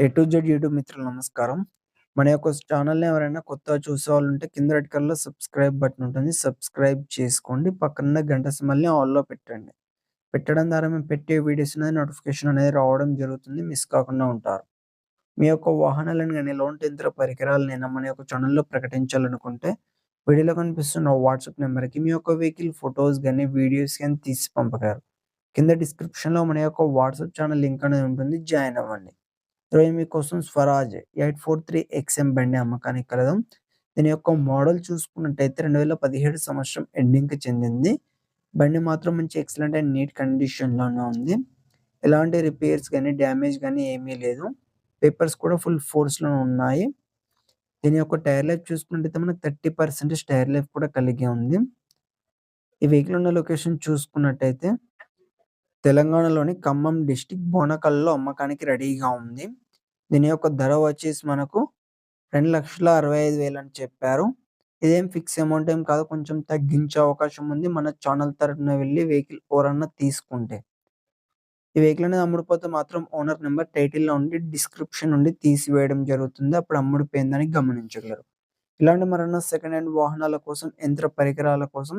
A to Z YouTube మిత్రులు నమస్కారం. మన యొక్క ఛానల్‌ని ఎవరైనా కొత్తగా చూసేవాళ్ళుంటే కింద రెడ్ కలర్‌లో సబ్స్క్రైబ్ బటన్ ఉంటుంది. సబ్స్క్రైబ్ చేసుకోండి. పక్కన గంట సమల్ని ఆల్‌లో పెట్టండి. పెట్టడం ద్వారా మేము పెట్టే వీడియోస్ అనేది నోటిఫికేషన్ అనేది రావడం జరుగుతుంది. మిస్ కాకుండా ఉంటారు. మీ యొక్క వాహనాలను కానీ లోన్ యంత్ర పరికరాలనైనా మన యొక్క ఛానల్‌లో ప్రకటించాలనుకుంటే వీడియోలో కనిపిస్తున్న వాట్సాప్ నెంబర్కి మీ యొక్క వెహికల్ ఫోటోస్ గాని, వీడియోస్ కానీ తీసి పంపగలరు. కింద డిస్క్రిప్షన్‌లో మన యొక్క వాట్సాప్ ఛానల్ లింక్ అనేది ఉంటుంది. జాయిన్ అవ్వండి. ఈరోజు మీకోసం స్వరాజ్ 843 ఎక్స్ఎం బండి అమ్మకానికి కలదు. దీని యొక్క మోడల్ చూసుకున్నట్టయితే 2017 సంవత్సరం ఎండింగ్‌కి చెందింది. బండి మాత్రం మంచి ఎక్సలెంట్ అండ్ నీట్ కండిషన్‌లోనే ఉంది. ఎలాంటి రిపేర్స్ కానీ డ్యామేజ్ కానీ ఏమీ లేదు. పేపర్స్ కూడా ఫుల్ ఫోర్స్‌లో ఉన్నాయి. దీని యొక్క టైర్ లైఫ్ చూసుకున్నట్టయితే మనకు 30% టైర్ లైఫ్ కూడా కలిగి ఉంది. ఈ వెహికల్ ఉన్న లొకేషన్ చూసుకున్నట్టయితే తెలంగాణలోని ఖమ్మం డిస్ట్రిక్ట్ బోనకల్‌లో అమ్మకానికి రెడీగా ఉంది. దీని యొక్క ధర వచ్చేసి మనకు 2,65,000 అని చెప్పారు. ఇదేం ఫిక్స్ అమౌంట్ ఏం కాదు. కొంచెం తగ్గించే అవకాశం ఉంది. మన ఛానల్ తరపున వెళ్ళి వెహికల్ ఎవరన్నా తీసుకుంటే. ఈ వెహికల్ అనేది అమ్ముడిపోతే మాత్రం ఓనర్ నెంబర్ టైటిల్‌లో ఉండి డిస్క్రిప్షన్ నుండి తీసివేయడం జరుగుతుంది. అప్పుడు అమ్ముడిపోయిందని గమనించగలరు. ఇలాంటి మరన్నా సెకండ్ హ్యాండ్ వాహనాల కోసం, యంత్ర పరికరాల కోసం